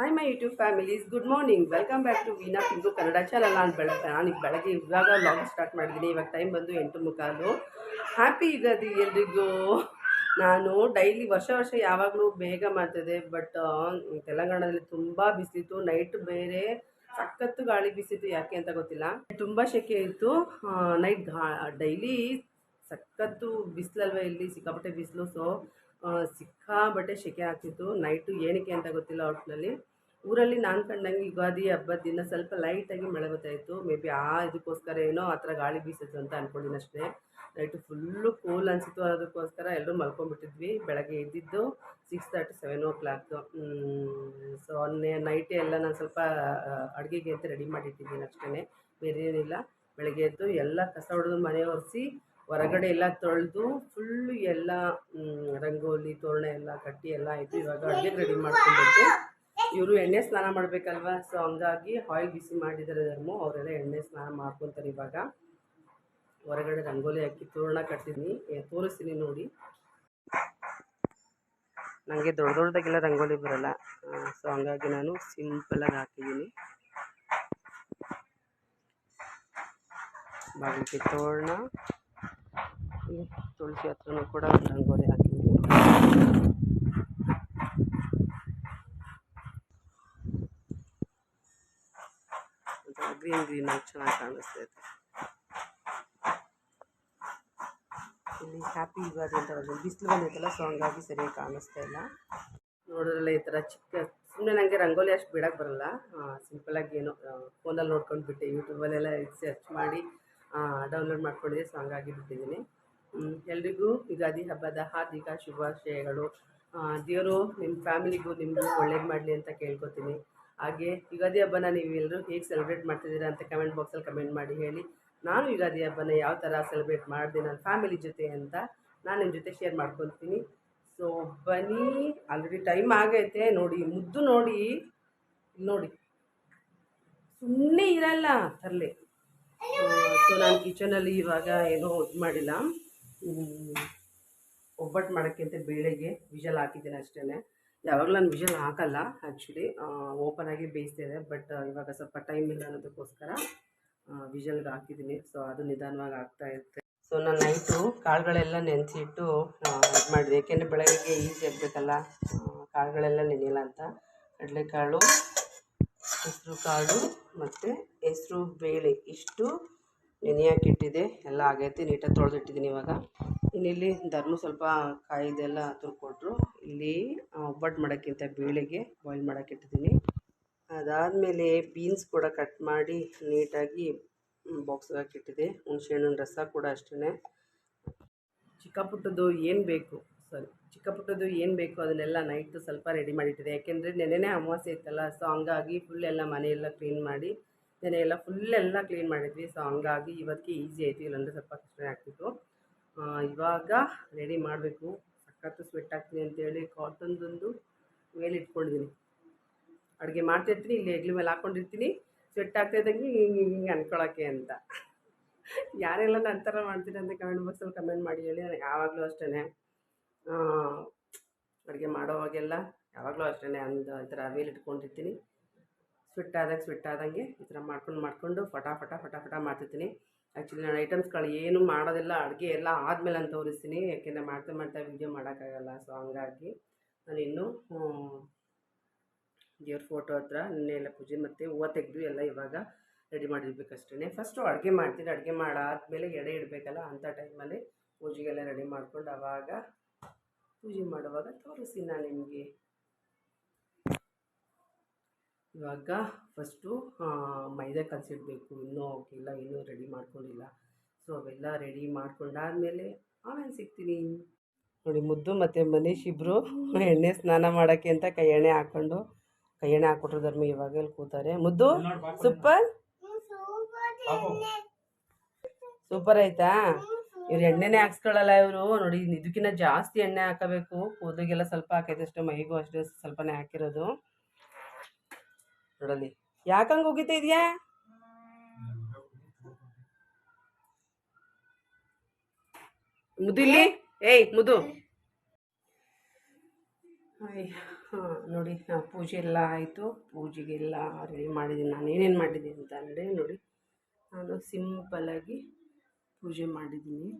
Hi my YouTube families good morning welcome back to Veena into Kannada channel ನಾನು ಬೆಳಗ್ಗೆ ನಾನು ಈಗ ಬೆಳಗ್ಗೆ ಇವಾಗ ವ್ಲಾಗ್ ಸ್ಟಾರ್ಟ್ ಮಾಡಿದ್ದೀನಿ ಇವಾಗ ಟೈಮ್ ಬಂದು ಎಂಟು ಮುಕ್ಕಾಲು. ಹ್ಯಾಪಿ ಯುಗಾದಿ ಎಲ್ರಿಗೂ? ನಾನು ಡೈಲಿ ವರ್ಷ ವರ್ಷ ಯಾವಾಗಲೂ ಬೇಗ ಮಾಡ್ತಿದ್ದೆ ಬಟ್ ತೆಲಂಗಾಣದಲ್ಲಿ ತುಂಬ ಬಿಸಿತ್ತು ನೈಟ್ ಬೇರೆ ಸಖತ್ತು ಗಾಳಿ ಬಿಸಿತ್ತು ಯಾಕೆ ಅಂತ ಗೊತ್ತಿಲ್ಲ. ತುಂಬ ಶೆಕೆ ಇತ್ತು. ನೈಟ್ ಡೈಲಿ ಸಖತ್ತು ಬಿಸಿಲಲ್ವ ಇಲ್ಲಿ ಸಿಕ್ಕಾಪಟ್ಟೆ ಬಿಸಿಲು ಸೊ ಸಿಕ್ಕಾಪಟ್ಟೆ ಶೆಕೆ ಆಗ್ತಿತ್ತು. ನೈಟು ಏನಕ್ಕೆ ಅಂತ ಗೊತ್ತಿಲ್ಲ ಒಟ್ಟಿನಲ್ಲಿ ಊರಲ್ಲಿ ನಾನು ಕಂಡಂಗೆ ಯುಗಾದಿ ಹಬ್ಬದ ದಿನ ಸ್ವಲ್ಪ ಲೈಟಾಗಿ ಮಳೆ ಬರ್ತಾಯಿತ್ತು ಮೇ ಬಿ ಆ ಇದಕ್ಕೋಸ್ಕರ ಏನೋ ಆ ಥರ ಗಾಳಿ ಬೀಸಿತ್ತು ಅಂತ ಅಂದ್ಕೊಂಡಿದ್ದೀನಿ ಅಷ್ಟೇ. ನೈಟು ಫುಲ್ಲು ಕೂಲ್ ಅನಿಸಿತು ಅದಕ್ಕೋಸ್ಕರ ಎಲ್ಲರೂ ಮಲ್ಕೊಂಡ್ಬಿಟ್ಟಿದ್ವಿ. ಬೆಳಗ್ಗೆ ಎದ್ದಿದ್ದು six thirty seven o'clock so ನೈಟೇ ಎಲ್ಲ ನಾನು ಸ್ವಲ್ಪ ಅಡುಗೆಗೆ ಅಂತ ರೆಡಿ ಮಾಡಿಟ್ಟಿದ್ದೀನಿ ಅಷ್ಟೇ ಬೇರೆ ಏನಿಲ್ಲ ಬೆಳಗ್ಗೆ ಎದ್ದು ಎಲ್ಲ ಕಸ ಹೊಡೆದು ಮನೆ ಒರೆಸಿ ಹೊರಗಡೆ ಎಲ್ಲ ತೊಳೆದು ಫುಲ್ಲು ಎಲ್ಲ ರಂಗೋಲಿ, ತೋರಣ ಎಲ್ಲ ಕಟ್ಟಿ ಎಲ್ಲ ಆಯಿತು. ಇವಾಗ ಅಡುಗೆ ರೆಡಿ ಮಾಡ್ಕೊಬೇಕು ಇವರು ಎಣ್ಣೆ ಸ್ನಾನ ಮಾಡಬೇಕಲ್ವಾ? ಸೊ ಹಂಗಾಗಿ ಆಯಿಲ್ ಬಿಸಿ ಮಾಡಿದ್ದಾರೆ ಧರ್ಮ. ಅವರೆಲ್ಲ ಎಣ್ಣೆ ಸ್ನಾನ ಮಾಡ್ಕೊತಾರೆ ಇವಾಗ. ಹೊರಗಡೆ ರಂಗೋಲಿ ಹಾಕಿ ತೋರಣ ಕಟ್ಟಿದ್ದೀನಿ ತೋರಿಸ್ತೀನಿ ನೋಡಿ. ನನಗೆ ದೊಡ್ಡ ದೊಡ್ಡದಾಗೆಲ್ಲ ರಂಗೋಲಿ ಬರಲ್ಲ. ಸೊ ಹಂಗಾಗಿ ನಾನು ಸಿಂಪಲಾಗಿ ಹಾಕಿದ್ದೀನಿ. ಬಾಗಿಲಿಗೆ ತೋರಣ. ತುಳಸಿ ಹತ್ರನೂ ಕೂಡ ರಂಗೋಲಿ ಹಾಕಿದ್ದೀನಿ. ಗ್ರೀನ್ ಗ್ರೀನ್ ಆಗಿ ಚೆನ್ನಾಗಿ ಕಾಣಿಸ್ತೈತೆ ಇಲ್ಲಿ ಹ್ಯಾಪಿ ಯುಗಾದಿ ಅಂತ ಒಂದು ಬಿಸಿಲು ಬಂದೈತಲ್ಲ ಸೊ ಹಂಗಾಗಿ ಸರಿಯಾಗಿ ಕಾಣಿಸ್ತಾ ಇಲ್ಲ. ನೋಡಿದ್ರಲ್ಲ ಈ ಥರ ಚಿಕ್ಕ ಸುಮ್ಮನೆ ನನಗೆ ರಂಗೋಲಿ ಅಷ್ಟು ಬಿಡೋಕೆ ಬರಲ್ಲ. ಸಿಂಪಲಾಗಿ ಏನೋ ಫೋನಲ್ಲಿ ನೋಡ್ಕೊಂಡು ಬಿಟ್ಟೆ ಯೂಟ್ಯೂಬಲ್ಲೆಲ್ಲ ಸರ್ಚ್ ಮಾಡಿ ಡೌನ್ಲೋಡ್ ಮಾಡ್ಕೊಂಡಿದ್ದೆ ಸೊ ಹಂಗಾಗಿ ಬಿಟ್ಟಿದ್ದೀನಿ. ಎಲ್ರಿಗೂ ಯುಗಾದಿ ಹಬ್ಬದ ಹಾರ್ದಿಕ ಶುಭಾಶಯಗಳು. ದೇವರು ನಿಮ್ಮ ಫ್ಯಾಮಿಲಿಗೂ ನಿಮಗೂ ಒಳ್ಳೇದು ಮಾಡಲಿ ಅಂತ ಕೇಳ್ಕೊತೀನಿ. ಹಾಗೆ ಯುಗಾದಿ ಹಬ್ಬನ ನೀವು ಎಲ್ಲರೂ ಹೇಗೆ ಸೆಲೆಬ್ರೇಟ್ ಮಾಡ್ತಿದ್ದೀರಾ ಅಂತ ಕಮೆಂಟ್ ಬಾಕ್ಸಲ್ಲಿ ಕಮೆಂಟ್ ಮಾಡಿ ಹೇಳಿ. ನಾನು ಯುಗಾದಿ ಹಬ್ಬನ ಯಾವ ಥರ ಸೆಲೆಬ್ರೇಟ್ ಮಾಡಿದೆ ನನ್ನ ಫ್ಯಾಮಿಲಿ ಜೊತೆ ಅಂತ ನಾನು ನಿಮ್ಮ ಜೊತೆ ಶೇರ್ ಮಾಡ್ಕೊತೀನಿ. ಸೊ ಬನ್ನಿ ಆಲ್ರೆಡಿ ಟೈಮ್ ಆಗೈತೆ. ನೋಡಿ, ಮುದ್ದು ನೋಡಿ. ನೋಡಿ. ಸುಮ್ಮನೆ ಇರಲ್ಲ, ತರಲೆ. ಸೊ ನಾನು ಕಿಚನಲ್ಲಿ ಇವಾಗ ಏನೋ ಇದು ಮಾಡಿಲ್ಲ. ಒಬ್ಬಟ್ಟು ಮಾಡೋಕ್ಕಿಂತ ಬೇಳೆಗೆ ವಿಜಲ್ ಹಾಕಿದ್ದೀನಿ ಅಷ್ಟೇ ಯಾವಾಗಲೂ ನಾನು ವಿಷಲ್ ಹಾಕಲ್ಲ ಆ್ಯಕ್ಚುಲಿ ಓಪನ್ ಆಗಿ ಬೇಯಿಸ್ತಿದೆ ಬಟ್ ಇವಾಗ ಸ್ವಲ್ಪ ಟೈಮ್ ಇಲ್ಲ ಅನ್ನೋದಕ್ಕೋಸ್ಕರ ವಿಷಲ್ಗೆ ಹಾಕಿದ್ದೀನಿ. ಸೊ ಅದು ನಿಧಾನವಾಗಿ ಆಗ್ತಾ ಇರುತ್ತೆ. ಸೊ ನಾನು ನೈಟು ಕಾಳುಗಳೆಲ್ಲ ನೆನೆಸಿಟ್ಟು ಇದು ಮಾಡಿದೆ. ಏಕೆಂದರೆ ಬೆಳಗ್ಗೆ ಈಸಿ ಆಗಬೇಕಲ್ಲ ಕಾಳುಗಳೆಲ್ಲ ನೆನೆಯಲ್ಲ ಅಂತ. ಕಡಲೆಕಾಳು ಹೆಸರು ಕಾಳು ಮತ್ತು ಹೆಸರು ಬೇಳೆ ಇಷ್ಟು ನೆನೆಯಾಕಿಟ್ಟಿದೆ ಎಲ್ಲ ಆಗೈತೆ, ನೀಟಾಗಿ ತೊಳೆದಿಟ್ಟಿದ್ದೀನಿ ಇವಾಗ. ಇನ್ನಿಲ್ಲಿ ಧರ್ಮ ಸ್ವಲ್ಪ ಕಾಯಿದೆಲ್ಲ ತುರ್ಕೊಟ್ರು. ಇಲ್ಲಿ ಒಬ್ಬಟ್ಟು ಮಾಡೋಕ್ಕಿಂತ ಬೇಳೆಗೆ ಬಾಯ್ಲ್ ಮಾಡೋಕ್ಕಿಟ್ಟಿದ್ದೀನಿ. ಅದಾದಮೇಲೆ ಬೀನ್ಸ್ ಕೂಡ ಕಟ್ ಮಾಡಿ ನೀಟಾಗಿ ಬಾಕ್ಸ್ಗೆ ಹಾಕಿಟ್ಟಿದೆ. ಹುಣಸೆಹಣ್ಣಿನ ರಸ ಕೂಡ ಅಷ್ಟೇ ಚಿಕ್ಕ ಪುಟ್ಟದ್ದು ಏನು ಬೇಕು? ಸಾರಿ ಚಿಕ್ಕ ಪುಟ್ಟದ್ದು ಏನು ಬೇಕು? ಅದನ್ನೆಲ್ಲ ನೈಟ್ ಸ್ವಲ್ಪ ರೆಡಿ ಮಾಡಿಟ್ಟಿದೆ. ಯಾಕೆಂದರೆ ನೆನೆನೇ ಅಮಾವಾಸ್ಯೆ ಇತ್ತಲ್ಲ ಸೊ ಹಂಗಾಗಿ ಫುಲ್ ಎಲ್ಲ ಮನೆಯೆಲ್ಲ ಕ್ಲೀನ್ ಮಾಡಿ ನೆನೆ ಎಲ್ಲ ಫುಲ್ ಎಲ್ಲ ಕ್ಲೀನ್ ಮಾಡಿದ್ವಿ. ಸೊ ಹಂಗಾಗಿ ಇವತ್ತಿಗೆ ಈಸಿ ಆಯಿತು. ಇಲ್ಲಾಂದರೆ ಸ್ವಲ್ಪ ಕಷ್ಟ ಆಗ್ತಿತ್ತು. ಇವಾಗ ರೆಡಿ ಮಾಡಬೇಕು. ಸಖತ್ತು ಸ್ವೆಟ್ ಆಗ್ತೀನಿ ಅಂತೇಳಿ ಕಾಟನ್ದೊಂದು ಮೇಲೆ ಇಟ್ಕೊಂಡಿದ್ದೀನಿ ಅಡುಗೆ ಮಾಡ್ತಿರ್ತೀನಿ, ಇಲ್ಲಿ ಹೆಗ್ಲಿ ಮೇಲೆ ಹಾಕ್ಕೊಂಡಿರ್ತೀನಿ ಸ್ವೆಟ್ ಆಗ್ತಾ ಇದ್ದಂಗೆ ಹಿಂಗೆ ಹಿಂಗೆ ಅನ್ಕೊಳಕ್ಕೆ ಅಂತ. ಯಾರೆಲ್ಲ ನನ್ನ ಥರ ಮಾಡ್ತೀರಿ ಅಂತ ಕಮೆಂಟ್ ಬಾಕ್ಸಲ್ಲಿ ಕಮೆಂಟ್ ಮಾಡಿ ಹೇಳಿ ನಾನು ಯಾವಾಗಲೂ ಅಷ್ಟೇ ಅಡುಗೆ ಮಾಡೋವಾಗೆಲ್ಲ ಯಾವಾಗಲೂ ಅಷ್ಟೇ ಒಂದು ಈ ಥರ ವೇಲ್ ಇಟ್ಕೊಂಡಿರ್ತೀನಿ. ಸ್ವೆಟ್ ಆದಾಗ ಸ್ವೆಟ್ ಆದಂಗೆ ಈ ಥರ ಮಾಡ್ಕೊಂಡು ಮಾಡಿಕೊಂಡು ಫಟಾಫಟ ಫಟಾಫಟ ಫಟ ಫಟ ಮಾಡ್ತಿರ್ತೀನಿ. ಆ್ಯಕ್ಚುಲಿ ನಾನು ಐಟಮ್ಸ್ಗಳು ಏನು ಮಾಡೋದಿಲ್ಲ, ಅಡುಗೆ ಎಲ್ಲ ಆದಮೇಲೆ ಅಂತ ತೋರಿಸ್ತೀನಿ. ಯಾಕೆಂದರೆ ಮಾಡ್ತಾ ಮಾಡ್ತಾ ವೀಡಿಯೋ ಮಾಡೋಕ್ಕಾಗಲ್ಲ ಸೊ ಹಂಗಾಗಿ ನಾನು ಇನ್ನೂ ದೇವ್ರ ಫೋಟೋ ಹತ್ರ ನಿನ್ನೆಲ್ಲ ಪೂಜೆ ಮತ್ತು ಹೂವು ತೆಗೆದು ಎಲ್ಲ ಇವಾಗ ರೆಡಿ ಮಾಡಿರ್ಬೇಕಷ್ಟೇ ಫಸ್ಟು ಅಡುಗೆ ಮಾಡ್ತೀನಿ. ಅಡುಗೆ ಮಾಡಾದಮೇಲೆ ಎಡೆ ಇಡಬೇಕಲ್ಲ ಅಂಥ ಟೈಮಲ್ಲಿ ಪೂಜೆಗೆಲ್ಲ ರೆಡಿ ಮಾಡ್ಕೊಂಡು ಆವಾಗ ಪೂಜೆ ಮಾಡುವಾಗ ತೋರಿಸ್ತೀನಿ ನಾನು ನಿಮಗೆ. ಇವಾಗ ಫಸ್ಟು ಮೈದಾ ಕಲಸಿಡ್ಬೇಕು ಇನ್ನೂ ಆಗಿಲ್ಲ ಇನ್ನೂ ರೆಡಿ ಮಾಡ್ಕೊಂಡಿಲ್ಲ. ಸೊ ಅವೆಲ್ಲ ರೆಡಿ ಮಾಡ್ಕೊಂಡಾದ್ಮೇಲೆ ಆಮೇಲೆ ಸಿಗ್ತೀನಿ. ನೋಡಿ ಮುದ್ದು ಮತ್ತು ಮನೀಶ್ ಇಬ್ಬರು ಎಣ್ಣೆ ಸ್ನಾನ ಮಾಡೋಕ್ಕೆ ಅಂತ ಕೈ ಎಣ್ಣೆ ಹಾಕ್ಕೊಂಡು ಕೈ ಎಣ್ಣೆ ಹಾಕ್ಕೊಟ್ರು ಧರ್ಮ ಇವಾಗ ಇಲ್ಲಿ ಕೂತಾರೆ. ಮುದ್ದು ಸೂಪರ್? ಸೂಪರ್ ಆಯ್ತಾ? ಇವ್ರು ಎಣ್ಣೆನೇ ಹಾಕ್ಸ್ಕೊಳ್ಳಲ್ಲ ಇವರು. ನೋಡಿ ಇದಕ್ಕಿಂತ ಜಾಸ್ತಿ ಎಣ್ಣೆ ಹಾಕಬೇಕು. ಕೂದಲಿಗೆಲ್ಲ ಸ್ವಲ್ಪ ಹಾಕೈತೆ ಅಷ್ಟೇ ಮೈಗೂ ಅಷ್ಟೇ ಸ್ವಲ್ಪನೇ ಹಾಕಿರೋದು. ನೋಡಲಿ ಯಾಕಂಗೆ ಹೋಗಿತಾ ಇದೆಯಾ? ಮುದಿಲಿ ಏಯ್, ಮುದು. ಹಾಂ ನೋಡಿ ಪೂಜೆ ಎಲ್ಲ ಆಯಿತು. ಪೂಜೆಗೆಲ್ಲ ರೆಡಿ ಮಾಡಿದ್ದೀನಿ ನಾನು ಏನೇನು ಮಾಡಿದ್ದೀನಿ ಅಂತ ಅಂದರೆ, ನೋಡಿ, ನಾನು ಸಿಂಪಲಾಗಿ ಪೂಜೆ ಮಾಡಿದ್ದೀನಿ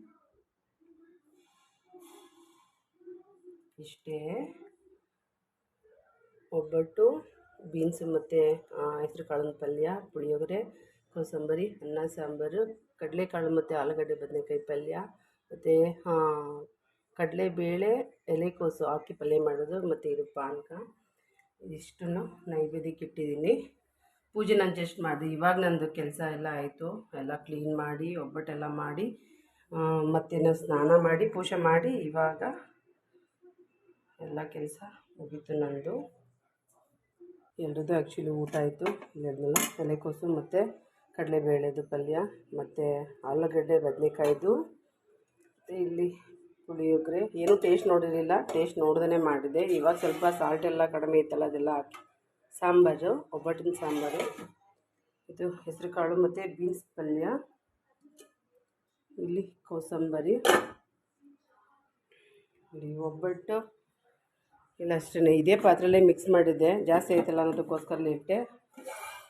ಇಷ್ಟೇ. ಒಬ್ಬಟ್ಟು ಬೀನ್ಸು ಮತ್ತು ಹೆಸ್ರು ಕಾಳಿನ ಪಲ್ಯ, ಪುಳಿಯೋಗರೆ, ಕೋಸಂಬರಿ, ಅನ್ನ, ಸಾಂಬಾರು, ಕಡಲೆಕಾಳು ಮತ್ತು ಆಲೂಗಡ್ಡೆ, ಬದನೆಕಾಯಿ ಪಲ್ಯ, ಮತ್ತು ಕಡಲೆಬೇಳೆ, ಎಲೆಕೋಸು ಹಾಕಿ ಪಲ್ಯ ಮಾಡೋದು, ಮತ್ತು ಇದು ಪಾನಕ. ಇದಿಷ್ಟನ್ನು ನೈವೇದ್ಯಕ್ಕೆ ಇಟ್ಟಿದ್ದೀನಿ. ಪೂಜೆ ನಾನು ಜಸ್ಟ್ ಮಾಡಿದೆ. ಇವಾಗ ನಂದು ಕೆಲಸ ಎಲ್ಲ ಆಯಿತು. ಎಲ್ಲ ಕ್ಲೀನ್ ಮಾಡಿ, ಒಬ್ಬಟ್ಟೆಲ್ಲ ಮಾಡಿ ಮತ್ತೇನೋ ಸ್ನಾನ ಮಾಡಿ, ಪೂಜೆ ಮಾಡಿ, ಇವಾಗ ಎಲ್ಲ ಕೆಲಸ ಮುಗೀತು ನಂದು. ಎಲ್ರದ್ದು ಆ್ಯಕ್ಚುಲಿ ಊಟ ಆಯಿತು. ಎಲ್ಲದನ್ನೆಲ್ಲ ತಲೆಕೋಸು ಮತ್ತು ಕಡಲೆಬೇಳೆದು ಪಲ್ಯ ಮತ್ತು ಆಲೂಗಡ್ಡೆ, ಬದನೆಕಾಯ್ದು, ಮತ್ತು ಇಲ್ಲಿ ಪುಳಿಯೋಗರೆ. ಏನೂ ಟೇಸ್ಟ್ ನೋಡಿರಲಿಲ್ಲ. ಟೇಸ್ಟ್ ನೋಡ್ದೇ ಮಾಡಿದೆ. ಇವಾಗ ಸ್ವಲ್ಪ ಸಾಲ್ಟ್ ಎಲ್ಲ ಕಡಿಮೆ ಇತ್ತಲ್ಲ ಅದೆಲ್ಲ ಹಾಕಿ. ಸಾಂಬಾರು, ಒಬ್ಬಟ್ಟಿನ ಸಾಂಬಾರು. ಇದು ಹೆಸರು ಕಾಳು ಮತ್ತು ಬೀನ್ಸ್ ಪಲ್ಯ. ಇಲ್ಲಿ ಕೋಸಂಬರಿ. ಇಲ್ಲಿ ಒಬ್ಬಟ್ಟು. ಇಲ್ಲ ಅಷ್ಟೇ ಇದೇ ಪಾತ್ರೆಯಲ್ಲೇ ಮಿಕ್ಸ್ ಮಾಡಿದ್ದೆ. ಜಾಸ್ತಿ ಆಯ್ತಲ್ಲ ಅನ್ನೋದಕ್ಕೋಸ್ಕರ ಇಟ್ಟೆ.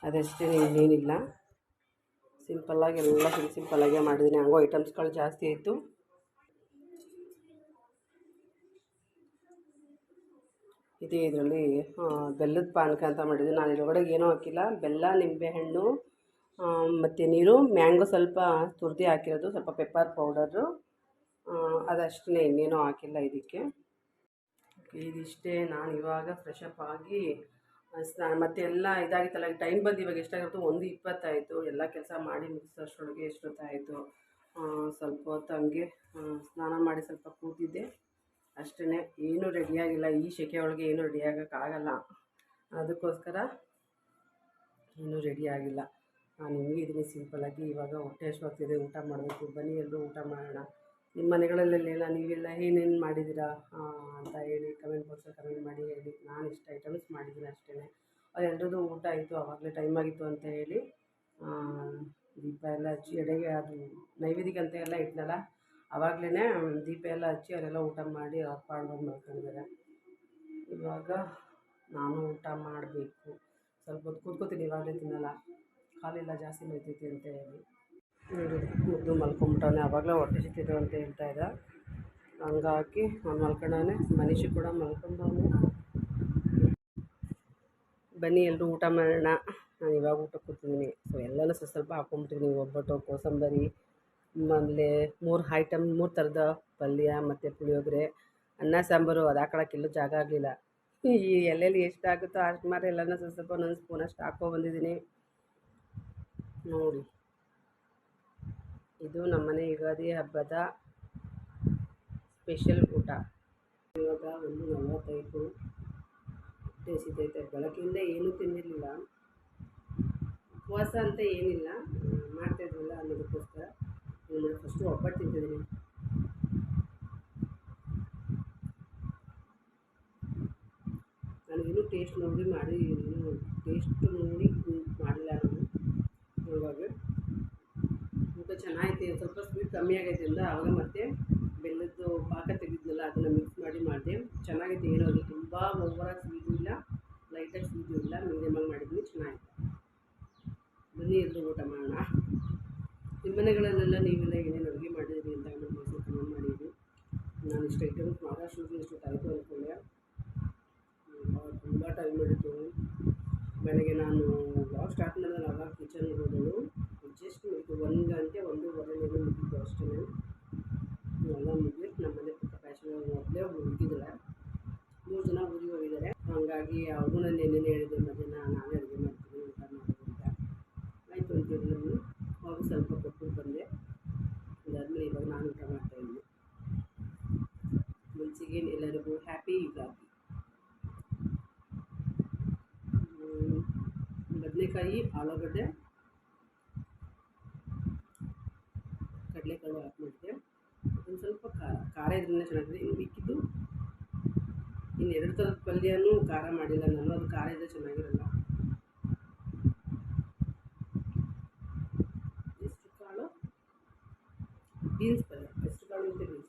ಅದಷ್ಟೇ ಇನ್ನೇನಿಲ್ಲ. ಸಿಂಪಲ್ಲಾಗಿ ಎಲ್ಲ ಸಿಂಪಲ್ ಸಿಂಪಲ್ಲಾಗೆ ಮಾಡಿದ್ದೀನಿ. ಹಂಗೋ ಐಟಮ್ಸ್ಗಳು ಜಾಸ್ತಿ ಆಯಿತು. ಇದೇ ಇದರಲ್ಲಿ ಬೆಲ್ಲದ ಪಾನಕ ಅಂತ ಮಾಡಿದ್ದೀನಿ ನಾನು ಇದ್ರೊಳಗಡೆ ಏನೂ ಹಾಕಿಲ್ಲ. ಬೆಲ್ಲ ನಿಂಬೆಹಣ್ಣು ಮತ್ತು ನೀರು, ಮ್ಯಾಂಗೋ ಸ್ವಲ್ಪ ತುರ್ದಿ ಹಾಕಿರೋದು. ಸ್ವಲ್ಪ ಪೆಪ್ಪರ್ ಪೌಡರು ಅದಷ್ಟೇ ಇನ್ನೇನೂ ಹಾಕಿಲ್ಲ ಇದಕ್ಕೆ. ಇದಿಷ್ಟೇ ನಾನು ಇವಾಗ ಫ್ರೆಶ್ ಅಪ್ ಆಗಿ ಸ್ನಾ, ಮತ್ತೆ ಎಲ್ಲ ಇದಾಗಿತ್ತಲ್ಲ ಟೈಮ್ ಬಂದು ಇವಾಗ ಎಷ್ಟಾಗಿತ್ತು ಒಂದು ಇಪ್ಪತ್ತಾಯಿತು. ಎಲ್ಲ ಕೆಲಸ ಮಾಡಿ ಮುಗಿಸೋಷ್ಟರೊಳಗೆ ಎಷ್ಟೊತ್ತಾಯಿತು? ಸ್ವಲ್ಪ ಹೊತ್ತು ಹಂಗೆ ಸ್ನಾನ ಮಾಡಿ ಸ್ವಲ್ಪ ಕೂತಿದ್ದೆ. ಅಷ್ಟೇ ಏನೂ ರೆಡಿಯಾಗಿಲ್ಲ ಈ ಸೆಕೆ ಒಳಗೆ ಏನೂ ರೆಡಿ ಆಗೋಕ್ಕಾಗಲ್ಲ ಅದಕ್ಕೋಸ್ಕರ ಇನ್ನೂ ರೆಡಿ ಆಗಿಲ್ಲ. ನಾನು ಹಿಂಗೆ ಇದ್ದೀನಿ ಸಿಂಪಲ್ಲಾಗಿ ಇವಾಗ ಹೊಟ್ಟೆ ಹಶ್ವಾಗ್ತಿದೆ ಊಟ ಮಾಡಬೇಕು. ಬನ್ನಿ ಎಲ್ಲರೂ ಊಟ ಮಾಡೋಣ. ನಿಮ್ಮ ಮನೆಗಳಲ್ಲೆಲ್ಲ ನೀವೆಲ್ಲ ಏನೇನು ಮಾಡಿದ್ದೀರಾ? ಅಂತ ಹೇಳಿ ಕಮೆಂಟ್ ಬಾಕ್ಸಲ್ಲಿ ಕಮೆಂಟ್ ಮಾಡಿ ಹೇಳಿ. ನಾನು ಇಷ್ಟು ಐಟಮ್ಸ್ ಮಾಡಿದ್ದೀನಿ ಅಷ್ಟೇ ಅದೆಲ್ಲರದ್ದು ಊಟ ಆಯಿತು ಆವಾಗಲೇ ಟೈಮ್ ಆಗಿತ್ತು ಅಂತ ಹೇಳಿ. ದೀಪ ಎಲ್ಲ ಹಚ್ಚಿ ಎಡೆಗೆ ಅದು ನೈವೇದ್ಯಕ್ಕೆ ಅಂತ ಎಲ್ಲ ಇಟ್ಟನಲ್ಲ ಆವಾಗಲೇ ದೀಪ ಎಲ್ಲ ಹಚ್ಚಿ ಅವರೆಲ್ಲ ಊಟ ಮಾಡಿ ಅವ್ರ ಪಾಡು ಮಾಡ್ಕೊಂಡಿದ್ದಾರೆ ಇವಾಗ ನಾನು ಊಟ ಮಾಡಬೇಕು. ಸ್ವಲ್ಪ ಹೊತ್ತು ಕೂತ್ಕೋತೀನಿ, ಇವಾಗಲೇ ತಿನ್ನಲ್ಲ. ಕಾಲೆಲ್ಲ ಜಾಸ್ತಿ ನೋಯ್ತೈತಿ ಅಂತ ಹೇಳಿ. ಮುದ್ದು ಮಲ್ಕೊಂಬಿಟ್ಟವನೆ ಆವಾಗಲೇ ಹೊಟ್ಟೆ ಸಿಕ್ತಿದ್ದು ಅಂತ ಹೇಳ್ತಾ ಇದ್ದ. ಹಂಗಾಗಿ ಅವ್ನು ಮಲ್ಕೊಂಡವನೆ ಮನುಷ್ಯ ಕೂಡ ಮಲ್ಕೊಂಡವನೆ. ಬನ್ನಿ ಎಲ್ಲರೂ ಊಟ ಮಾಡೋಣ. ನಾನು ಇವಾಗ ಊಟ ಕೂತಿದ್ದೀನಿ. ಸೊ ಎಲ್ಲನೂ ಸ್ವಲ್ಪ ಸ್ವಲ್ಪ ಹಾಕ್ಕೊಂಬಿಟ್ಟಿದ್ದೀನಿ ಒಬ್ಬಟ್ಟು, ಕೋಸಂಬರಿ, ಆಮೇಲೆ ಮೂರು ಐಟಮ್ ಮೂರು ಥರದ ಪಲ್ಯ, ಮತ್ತು ಪುಳಿಯೋಗರೆ, ಅನ್ನ, ಸಾಂಬಾರು. ಅದು ಹಾಕೊಳಕ್ಕೆ ಎಲ್ಲೂ ಜಾಗ ಆಗಲಿಲ್ಲ. ಈ ಎಲ್ಲೆಲ್ಲಿ ಎಷ್ಟು ಆಗುತ್ತೋ ಅಷ್ಟು ಮಾತ್ರ ಎಲ್ಲನೂ ಸ್ವಲ್ಪ ಸ್ವಲ್ಪ ಒಂದೊಂದು ಸ್ಪೂನಷ್ಟು ಹಾಕೊ ಬಂದಿದ್ದೀನಿ. ನೋಡಿ. ಇದು ನಮ್ಮನೆ ಯುಗಾದಿ ಹಬ್ಬದ ಸ್ಪೆಷಲ್ ಊಟ. ಇವಾಗ ಒಂದು ನಲವತ್ತೈದು ಹೊಟ್ಟೆ ಹಸಿತೈತೆ ಬೆಳಕಿಂದ ಏನೂ ತಿಂದಿರಲಿಲ್ಲ ಉಪವಾಸ ಅಂತ ಏನಿಲ್ಲ. ಮಾಡ್ತಾಯಿದ್ವಲ್ಲ ಅನ್ನೋದಕ್ಕೋಸ್ಕರ ನಾನು ಫಸ್ಟು ಒಬ್ಬಟ್ಟು ತಿಂತಿದ್ದೀನಿ. ನನಗೇನು ಟೇಸ್ಟ್ ನೋಡಿ ಮಾಡಿ, ಇನ್ನೂ ಟೇಸ್ಟ್ ನೋಡಿ ಮಾಡಿಲ್ಲ ನಾನು ಇವಾಗ. ಊಟ ಚೆನ್ನಾಗೈತೆ ಸ್ವಲ್ಪ ಸ್ವೀಟ್ ಕಮ್ಮಿ ಆಗೈತೆ ಅಂದ ಆವಾಗ ಮತ್ತೆ ಬೆಲ್ಲದ್ದು ಪಾಕ ತೆಗಿದ್ನಲ್ಲ ಅದನ್ನು ಮಿಕ್ಸ್ ಮಾಡಿ ಮಾಡಿದೆ. ಚೆನ್ನಾಗೈತೆ ಏನೋ ತುಂಬ ಓವರಾಗಿ ಸ್ವೀಟು ಇಲ್ಲ ಲೈಟಾಗಿ ಸ್ವೀಟು ಇಲ್ಲ. ಮೀಡಿಯಮಾಗಿ ಮಾಡಿದ್ವಿ ಚೆನ್ನಾಗಿತ್ತು ಬನ್ನಿ ಎಲ್ಲರೂ ಊಟ ಮಾಡೋಣ. ನಿಮ್ಮ ಮನೆಗಳಲ್ಲೆಲ್ಲ ನೀವೆಲ್ಲ ಏನೇನು ಅಡುಗೆ ಮಾಡಿದಿರಿ ಅಂತ ನಮ್ಮ ಕಮೆಂಟ್ ಮಾಡಿದ್ವಿ. ನಾನು ಇಷ್ಟು ಐಟಮ್ಸ್ ಮಹಾರಾಷ್ಟ್ರದ್ದು ಇಷ್ಟು ಆಯಿತು ಅಂದ್ಕೊಂಡೆ ತುಂಬ ಟೈಮ್ ಹಿಡಿತು. ಬೆಳಗ್ಗೆ ನಾನು ಲಾಸ್ಟ್ ಸ್ಟಾರ್ಟ್ ಮಾಡಿದಾಗ ಅವಾಗ ಕಿಚನ್ಗೆ ಹೋದಳು ಜಸ್ಟ್ ಒಂದು ಗಂಟೆ ಅಷ್ಟೇ. ಎಲ್ಲ ಮುಗಿ ನಮ್ಮ ಮನೆ ಪಕ್ಕ ಒಬ್ರು ಮೂರು ಜನ ಹುಡುಗಿ ಹೋಗಿದ್ದಾರೆ ಹಾಗಾಗಿ ಅವ್ರಿಗೂ ನಾನು ಏನೇನು ಹೇಳಿದೆ ಮಧ್ಯಾಹ್ನ ನಾನೇ ಅಡುಗೆ ಮಾಡ್ತೀನಿ ಊಟ ಮಾಡೋದು ಅಂತ ಆಯಿತು ಅಂತ ಹೇಳಿ ನಾನು ಅವಾಗ ಸ್ವಲ್ಪ ಕೊಟ್ಟು ಬಂದೆ ಅದಾದಮೇಲೆ ಇವಾಗ ನಾನು ಊಟ ಮಾಡ್ತಾಯಿದ್ದೀನಿ ಮನ್ಸಿಗೆ ಎಲ್ಲರಿಗೂ ಹ್ಯಾಪಿ ಯುಗಾದಿ ಬದನೆಕಾಯಿ ಆಲೂಗಡ್ಡೆ ಕಡಲೆಕಾಳು ಹಾಕಿ ಮಾಡಿದೆ ಒಂದು ಸ್ವಲ್ಪ ಖಾರ ಇದ್ರೆ ಇದರಿಂದ ಚೆನ್ನಾಗಿದೆ. ಇನ್ನು ಮಿಕ್ಕಿದ್ದು ಇನ್ನು ಎರಡು ಥರದ ಪಲ್ಯನೂ ಖಾರ ಮಾಡಿಲ್ಲ ನಾನು. ಅದು ಖಾರ ಇದ್ದರೆ ಚೆನ್ನಾಗಿರಲ್ಲ ಹೆಸ್ರು ಕಾಳು ಬೀನ್ಸ್ ಪಲ್ಯ ಹೆಸ್ರು ಕಾಳು ಮತ್ತು ಬೀನ್ಸ್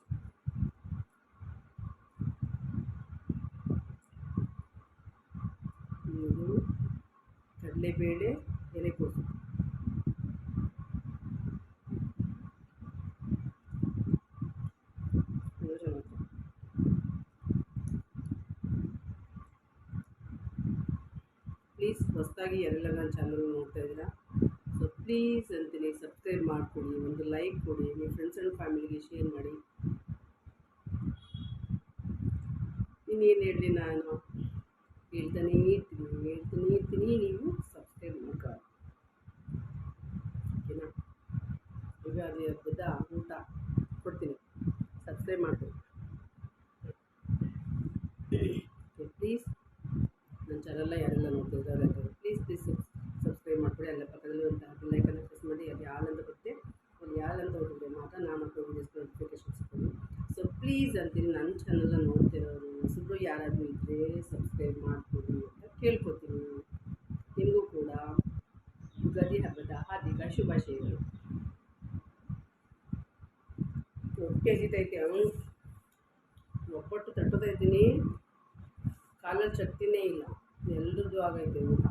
ಕಡಲೆಬೇಳೆ ಎಲೆಕೋಸು ತುಂಬ ಚೆನ್ನಾಗಿತ್ತು. ಪ್ಲೀಸ್ ಹೊಸದಾಗಿ ಯಾರೆಲ್ಲ ನನ್ನ ಚಾನಲ್ ನೋಡ್ತಾ ಇದ್ದೀರಾ? ಸೊ ಪ್ಲೀಸ್ ಅಂತೀನಿ ಸಬ್ಸ್ಕ್ರೈಬ್ ಮಾಡಿಕೊಡಿ, ಒಂದು ಲೈಕ್ ಕೊಡಿ, ನಿಮ್ಮ ಫ್ರೆಂಡ್ಸ್ ಆ್ಯಂಡ್ ಫ್ಯಾಮಿಲಿಗೆ ಶೇರ್ ಮಾಡಿ. ಇನ್ನೇನು ಹೇಳಿ ನಾನು? ಹೇಳ್ತಾನೆ ಇರ್ತೀನಿ, ಹೇಳ್ತೀನಿ ಇರ್ತೀನಿ, ನೀವು ಸಬ್ಸ್ಕ್ರೈಬ್ ಮಾಡ್ಕೊಳ್ಳಿ. ಓಕೆನಾ ಯುಗಾದಿ ಹಬ್ಬದ ಊಟ ಕೊಡ್ತೀನಿ. ಸಬ್ಸ್ಕ್ರೈಬ್ ಮಾಡ್ತೀನಿ ಪ್ಲೀಸ್ ನನ್ನ ಚಾನಲ್ನ ಯಾರೆಲ್ಲ ನೋಡ್ತಿದ್ದಾರೆ ಪ್ಲೀಸ್ ಪ್ಲೀಸ್ ಸಬ್ಸ್ಕ್ರೈಬ್ ಮಾಡಿಕೊಡಿ ಅಲ್ಲ ಪಕ್ಕದಲ್ಲಿ ಒಂದು ಲೈಕನ್ನು ಪ್ರೆಸ್ ಮಾಡಿ ಅದು ಯಾರಂತ ಬರುತ್ತೆ ಅವ್ರು ಯಾರಂತ ಹೋಗಿದ್ರೆ ಮಾತ್ರ ನಾನು ಹಾಕೋ ವೀಡಿಯೋಸ್ ನೋಟಿಫಿಕೇಶನ್ ಸಿಗ್ತೀನಿ ಸೊ ಪ್ಲೀಸ್ ಅಂತೀನಿ ನನ್ನ ಚಾನಲ್ನ ನೋಡ್ತಿರೋರು ಹೊಸಬ್ರು ಯಾರಾದರೂ ಇದ್ದರೆ ಸಬ್ಸ್ಕ್ರೈಬ್ ಮಾಡ್ಕೊಡಿ ಅಂತ ಕೇಳ್ಕೊತೀನಿ ನಿಮಗೂ ಕೂಡ ಯುಗಾದಿ ಹಬ್ಬದ ಹಾರ್ದಿಕ ಶುಭಾಶಯಗಳು ಹೊಟ್ಟೆ ಹಸಿತೈತೆ ಅವನು ಒಪ್ಪಟ್ಟು ತಟ್ಟೋತಾ ಇದ್ದೀನಿ ಕಾಲಲ್ಲಿ ಶಕ್ತಿನೇ ಇಲ್ಲ ಎಲ್ರದ್ದು ಆಗೈತೆ ಊಟ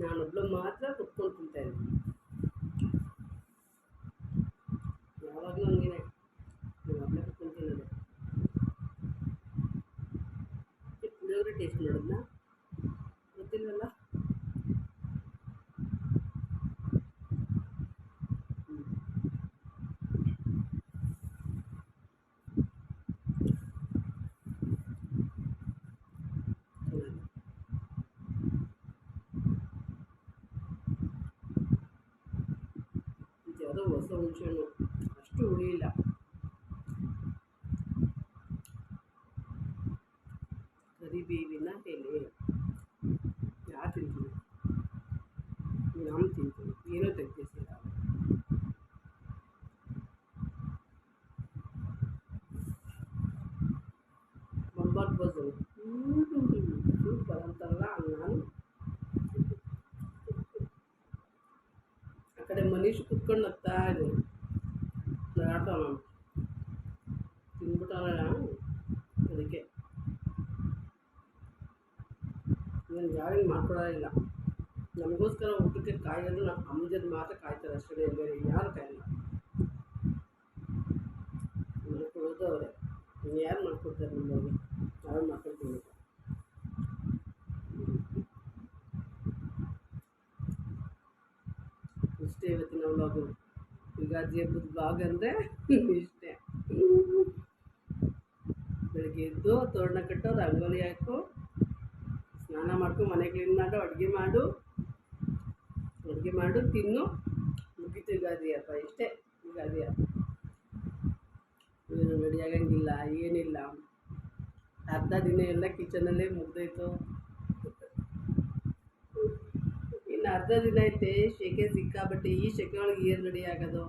ನಾನೊಬ್ಳು ಮಾತ್ರ ಕುತ್ಕೊಂಡು ತಿಂತಾ ಇದ್ದೀನಿ ಯಾವಾಗಲೂ ಹಂಗೇನೆ ನಾನು ಒಬ್ಬಳೆ ಕುತ್ಕೊಂಡು ತಿನ್ನೋದು ಈ ಪುಳಿಯೋಗರೆ ಟೇಸ್ಟ್ ಮಾಡೋದನ್ನ തോന്നിച്ചുള്ളൂ ഫസ്റ്റ് ഉള്ളിയില്ല ಕಡೆ ಮನೀಶ್ ಕುತ್ಕೊಂಡು ನಗ್ತಾ ಇದೆ ನಗಾಡ್ತಾವ ನಾನು ತಿಂದ್ಬಿಟ್ಟವಲ್ಲ ಅದಕ್ಕೆ. ನಾನು ಯಾರಿಗೂ ಮಾಡ್ಕೊಡೋದಿಲ್ಲ ನಮಗೋಸ್ಕರ ಊಟಕ್ಕೆ ಕಾಯೋದು ನಮ್ಮ ಅಮ್ಮಜದ್ ಮಾತ್ರ ಕಾಯ್ತಾರೆ ಅಷ್ಟೇ, ಬೇರೆ ಯಾರು ಕಾಯಿಲ್ಲ ಮಾಡ್ಕೊಡೋದು ಅವರೇ. ಯಾರು ಮಾಡ್ಕೊಡ್ತಾರೆ ನಮ್ಮವ್ರಿಗೆ ಯಾರು ಮಾಡ್ಕೊಳ್ತೀನಿ ಇಷ್ಟೇ ನಾವು ವ್ಲಾಗು ಯುಗಾದಿ ಹಬ್ಬದ ಬ್ಲಾಗ್ ಅಂದರೆ ಇಷ್ಟೇ. ಬೆಳಗ್ಗೆ ಎದ್ದು ತೋರಣ ಕಟ್ಟು ರಂಗೋಲಿ ಹಾಕು, ಸ್ನಾನ ಮಾಡ್ಕೊ, ಮನೆ ಕ್ಲೀನ್ ಮಾಡು, ಅಡುಗೆ ಮಾಡು. ಅಡುಗೆ ಮಾಡು, ತಿನ್ನು. ಮುಗೀತು ಯುಗಾದಿ ಹಬ್ಬ, ಇಷ್ಟೇ ಯುಗಾದಿ ಹಬ್ಬ. ಏನು ರೆಡಿ ಏನಿಲ್ಲ. ಅರ್ಧ ದಿನ ಎಲ್ಲ ಕಿಚನಲ್ಲೇ ಮುಗ್ದೋಯ್ತು. ಇನ್ನು ಅರ್ಧ ದಿನ ಐತೆ, ಶೆಕೆ ಸಿಕ್ಕಾಬಟ್ಟೆ ಈ ಶೆಕೆ ಒಳಗೆ ಏನು ರೆಡಿ ಆಗೋದು?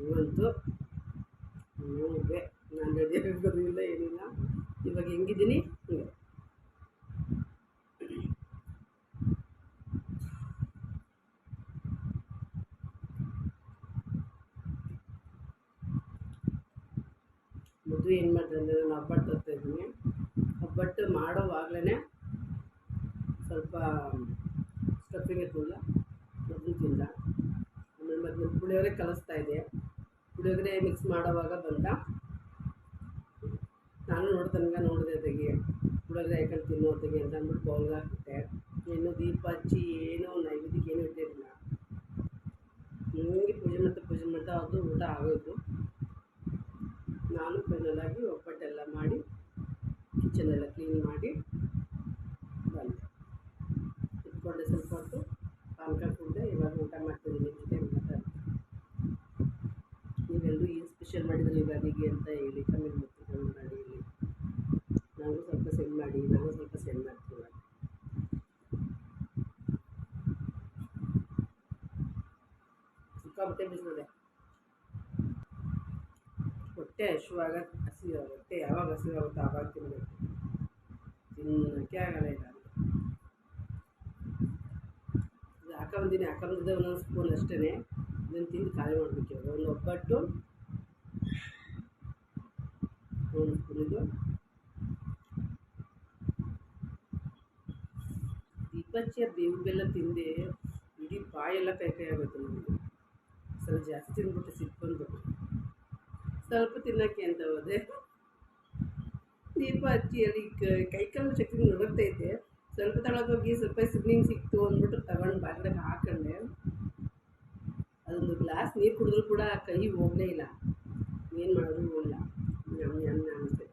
ಇವತ್ತು ನೋಡಿದೆ ನಾನು ರೆಡಿ ಆಗೋದು ಇಲ್ಲ ಏನಿಲ್ಲ. ಇವಾಗ ಹೆಂಗಿದ್ದೀನಿ ಹಿಂಗೆ ಮದುವೆ ಏನು ಮಾಡಿದೆ ಅಂದರೆ ನಾನು ಒಬ್ಬಟ್ಟು ತರ್ತಾ ಇದ್ದೀನಿ ಒಬ್ಬಟ್ಟು ಮಾಡೋವಾಗಲೇ ಸ್ವಲ್ಪ ಸ್ಟಫಿಂಗ್ ಇರ್ತಲ್ಲ ಅದನ್ನು ತಿಂದ ಆಮೇಲೆ ಮತ್ತೆ ಪುಳಿಯೋಗರೆ ಇದೆ. ಪುಳಿಯೋಗರೆ ಮಿಕ್ಸ್ ಮಾಡೋವಾಗ ಬಂದ. ನಾನು ನೋಡ್ತನಗ ನೋಡಿದೆ ತೆಗಿ ಪುಳಿಯೋಗರೆ ಹಾಕೊಂಡು ತಿನ್ನೋ ತೆಗಿ ಅಂತ ಅಂದ್ಬಿಟ್ಟು ಬೌಲ್ಗೆ ಹಾಕ್ಬಿಟ್ಟೆ. ಏನು ದೀಪ ಹಚ್ಚಿ ಏನೋ ನೈವೇದ್ಯಕ್ಕೆ ಏನೂ ಇಟ್ಟಿರಲಿಲ್ಲ. ಹಿಂಗೆ ಪೂಜೆ ಮಾಡ್ತಾ ಪೂಜೆ ಮಾಡ್ತಾ ಅದು ಊಟ ಆಗೋಯ್ತು. ನಾನು ಫೈನಲಾಗಿ ಒಬ್ಬಟ್ಟೆಲ್ಲ ಮಾಡಿ ಕಿಚನೆಲ್ಲ ಕ್ಲೀನ್ ಮಾಡಿ ಬಂದೆ. ಇಟ್ಕೊಂಡೆ ಸ್ವಲ್ಪ ಹೊತ್ತು. ಪಾನಕ ಕುಡ್ದೆ ಇವಾಗ ಊಟ ಮಾಡ್ತಿದ್ದೀನಿ ಜೊತೆ ಮಾತಾಡ್ತೀನಿ ನೀವೆಲ್ಲರೂ ಮಾಡಿದರೆ ಯುಗಾದಿಗೆ ಅಂತ ಹೇಳಿ ಕಮೆಂಟ್ ಮಾಡ್ತೀನಿ ಮಾಡಿ ಇಲ್ಲಿ ನಾನು ಸ್ವಲ್ಪ ಸೆಂಡ್ ಮಾಡಿ, ನಾನು ಸ್ವಲ್ಪ ಸೆಂಡ್ ಮಾಡ್ತೀನಿ. ಸಿಕ್ಕಾಪಟ್ಟೆ ಬಿಸಿಲಿದೆ ಹೊಟ್ಟೆ ಹಸಿವಾಗ ಹಸಿ ಹೊಟ್ಟೆ ಯಾವಾಗ ಹಸಿವಾಗುತ್ತೋ ಆವಾಗ ತಿನ್ನಬೇಕು ತಿನ್ನೋಕ್ಕೆ ಆಗಲ್ಲ ಇಲ್ಲ ಇದು ಹಾಕೊಂಬಂದಿನಿ ಹಾಕೊಂಬಂದಿದ್ದೆ ಒಂದೊಂದು ಸ್ಪೂನ್ ಅಷ್ಟೇ ಇದನ್ನು ತಿಂದು ಖಾಲಿ ಮಾಡಬೇಕು ಒಂದು ಒಬ್ಬಟ್ಟು ಇದು ಬಚ್ಚಿಯ ಬೇವು ತಿಂದೆ ಇಡೀ ಬಾಯೆಲ್ಲ ಕೈ ಕೈ ಆಗುತ್ತೆ ನನಗೆ. ಸ್ವಲ್ಪ ಜಾಸ್ತಿ ತಿಂದ್ಬಿಟ್ಟು ಸಿಕ್ಕೊಂಡು ಸ್ವಲ್ಪ ತಿನ್ನೋಕ್ಕೆ ಅಂತ ಹೋದೆ. ದೀಪ ಹಚ್ಚಿ ಅಲ್ಲಿ ಕೈ ಕಾಲು ಶಕ್ತಿ ನಡುಗ್ತೈತೆ ಸ್ವಲ್ಪ ತಗೊಳಗೋಗಿ ಸ್ವಲ್ಪ ಸಿಗ್ನಿಂಗ್ ಸಿಕ್ತು ಅಂದ್ಬಿಟ್ಟು ತಗೊಂಡು ಬಾಗಿಲಾಗ ಹಾಕೊಂಡೆ. ಅದೊಂದು ಗ್ಲಾಸ್ ನೀರು ಕುಡಿದ್ರು ಕೂಡ ಕೈ ಹೋಗಲೇ ಇಲ್ಲ. ಏನು ಮಾಡೋದು ಹೋಗಲ್ಲ ನಮ್ಮ ಅನ್ನ ಅನಿಸುತ್ತೆ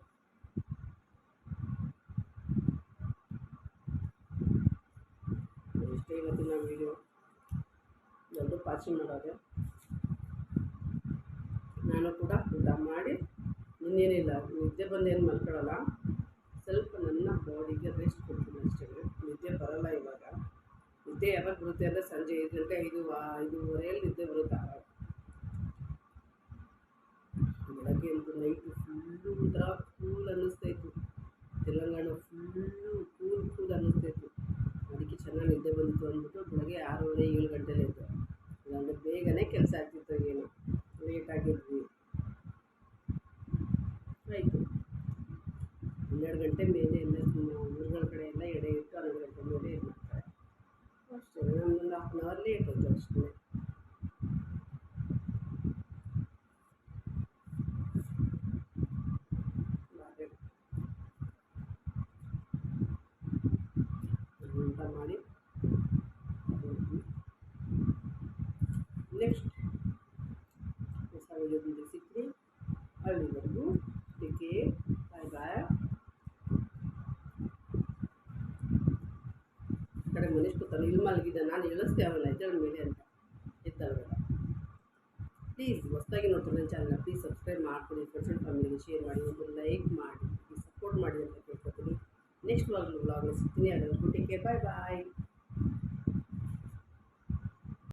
ಇಷ್ಟೇ ಇವತ್ತಿನ ವೀಡಿಯೋ ದೊಡ್ಡ ಪಾಚಿ ಮಾಡೋದು ನಾನು ಕೂಡ ಊಟ ಮಾಡಿ ಇನ್ನೇನಿಲ್ಲ ನಿದ್ದೆ ಬಂದೇನು ಮಲ್ಕೊಳ್ಳಲ್ಲ ಸ್ವಲ್ಪ ನನ್ನ ಬಾಡಿಗೆ ರೆಸ್ಟ್ ಕೊಡ್ತೀನಿ ಅಷ್ಟೇ ನಿದ್ದೆ ಬರಲ್ಲ ಇವಾಗ ನಿದ್ದೆ ಯಾವಾಗ ಬರುತ್ತೆ. ಅಂದರೆ ಸಂಜೆ ಐದು ಗಂಟೆ ಐದು ಐದೂವರೆಯಲ್ಲಿ ನಿದ್ದೆ ಬರುತ್ತೆ ಬೆಳಗ್ಗೆ ನೈಟು ಫುಲ್ಲು ಒಂಥರ ಕೂಲ್ ಅನ್ನಿಸ್ತಾಯಿತ್ತು ತೆಲಂಗಾಣ ಫುಲ್ಲು ಕೂಲ್ ಕೂಲ್ ಅನ್ನಿಸ್ತಾಯಿತ್ತು ಅದಕ್ಕೆ ಚೆನ್ನಾಗಿ ನಿದ್ದೆ ಬಂದಿತ್ತು ಅಂದ್ಬಿಟ್ಟು ಬೆಳಗ್ಗೆ ಆರೂವರೆ, ಏಳು ಗಂಟೆಲಿ ಇತ್ತು ಇಲ್ಲಾಂದರೆ ಬೇಗನೆ ಕೆಲಸ ಆಗ್ತಿತ್ತು ಏನೋ ಲೇಟ್ ಆಗಿದ್ವಿ ಆಯಿತು ಹನ್ನೆರಡು ಗಂಟೆ ಮೇಲೆ ಎಲ್ಲ ಊರುಗಳ ಕಡೆ ಎಲ್ಲ ಎಡೆ ಇಟ್ಟು ಹನ್ನೆರಡು ಗಂಟೆ ಮೇಲೆ ಇದು ಮಾಡ್ತಾರೆ ಅಷ್ಟೇ ನಮ್ಮೊಂದು ಹಾಫ್ ಆನ್ ಅವರ್ ಲೇಟ್ ಆಯಿತು ಅಷ್ಟೇ ಹಾಗೆ ಊಟ ಮಾಡಿ ನೆಕ್ಸ್ಟ್ ಹೊಸ ವಿಡಿಯೋದಿಂದ ಸಿಕ್ಕಿ ಅಲ್ಲಿವರೆಗೂ ಟೇಕ್ ಬಾಯ್ ಬಾಯ್ ಕಡೆ ಮನೇಶ್ ಕೂತಾನೆ ಇಲ್ಲಿ ಮಲಗಿದ್ದ ನಾನು ಹೇಳಿಸ್ದೆ ಅವಲ್ಲ ಎದ್ದೇಳ ಮೇಲೆ ಅಂತ ಎತ್ತಲ್ಬೇಡ ಪ್ಲೀಸ್ ಹೊಸ್ದಾಗಿ ನೋಡ್ತಾರೆ ನನ್ನ ಚಾನಲ್ ಪ್ಲೀಸ್ ಸಬ್ಸ್ಕ್ರೈಬ್ ಮಾಡ್ಕೊಳ್ಳಿ ಫ್ರೆಂಡ್ಸ್ ಆ್ಯಂಡ್ ಫ್ಯಾಮಿಲಿಗೆ ಶೇರ್ ಮಾಡಿ ಒಂದು ಲೈಕ್ ಮಾಡಿ ಸಪೋರ್ಟ್ ಮಾಡಿ ಅಂತ ಕೇಳ್ಕೊತೀನಿ ನೆಕ್ಸ್ಟ್ ವ್ಲಾಗ್ ವ್ಲಾಗ್ನ ಸಿಗ್ತೀನಿ ಅಲ್ಲಿವರೆಗೂ ಟೇಕ್ ಕೇರ್ ಬಾಯ್ ಬಾಯ್